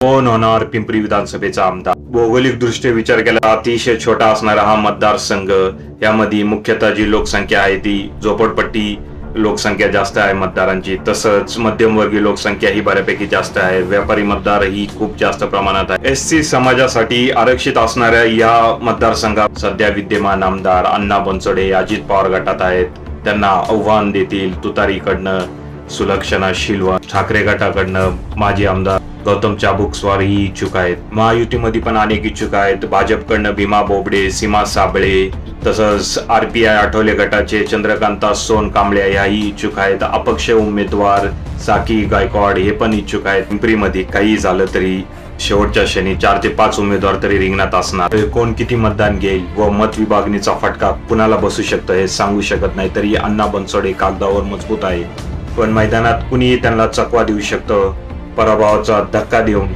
कोण होणार पिंपरी विधानसभेचा आमदार? भौगोलिक दृष्ट्या विचार केला अतिशय छोटा असणारा हा मतदारसंघ यामध्ये मुख्यतः जी लोकसंख्या आहे ती झोपडपट्टी लोकसंख्या जास्त आहे मतदारांची. तसंच मध्यमवर्गीय लोकसंख्या ही बऱ्यापैकी जास्त आहे. व्यापारी मतदार ही खूप जास्त प्रमाणात आहे. एस सी समाजासाठी आरक्षित असणाऱ्या या मतदारसंघात सध्या विद्यमान आमदार अण्णा बनसोडे अजित पवार गटात आहेत. त्यांना आव्हान देतील तुतारीकडनं सुलक्षणा शिलवा ठाकरे गटाकडनं माजी आमदार गौतम चाबुकस्वार ही इच्छुक आहेत. महायुतीमध्ये पण अनेक इच्छुक आहेत. भाजपकडनं भीमा बोबडे सीमा साबळे तसंच आय आठवले गटाचे चंद्रकांता सोन कांबळे याही इच्छुक आहेत. अपक्ष उमेदवार साकी गायकवाड हे पण इच्छुक आहेत. पिंपरीमध्ये काही झालं तरी शेवटच्या क्षणी चार ते पाच उमेदवार तरी रिंगणात असणार. कोण किती मतदान घेईल व मत विभागणीचा फटका कुणाला बसू शकतं हे सांगू शकत नाही. तरी अण्णा बनसोडे कागदावर मजबूत आहे. पण मैदानात कुणीही त्यांना चकवा देऊ शकतं. पराभवाचा धक्का देऊन